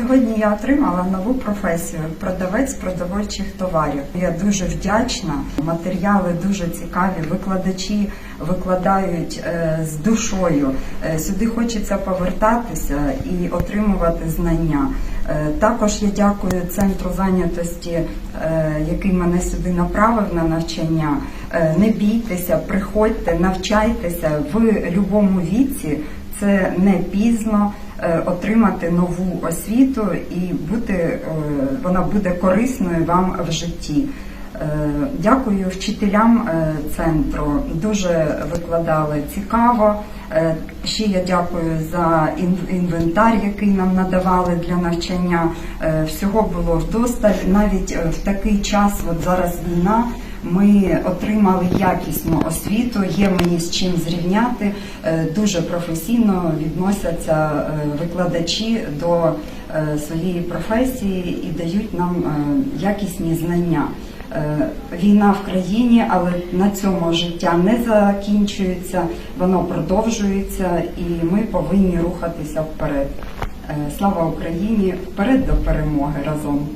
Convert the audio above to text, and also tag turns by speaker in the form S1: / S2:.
S1: Сьогодні я отримала нову професію продавець продовольчих товарів. Я дуже вдячна. Матеріали дуже цікаві. Викладачі викладають е, з душою. Е, Сюди хочеться повертатися і отримувати знання. Е, Також я дякую центру зайнятості, який мене сюди направив на навчання. Не бійтеся, приходьте, навчайтеся в будь-якому віці. Це не пізно е, отримати нову освіту і бути е, вона буде корисною вам в житті. Е, Дякую вчителям центру. Дуже викладали цікаво. Ще я дякую за інвентар, який нам надавали для навчання. Всього було вдосталь. Навіть в такий час, от зараз війна, ми отримали якісну освіту. Є мені з чим зрівняти. Е, Дуже професійно відносяться е, викладачі до е, своєї професії і дають нам якісні знання. Війна в країні, але на цьому життя не закінчується, воно продовжується, і ми повинні рухатися вперед. Слава Україні! Вперед до перемоги разом!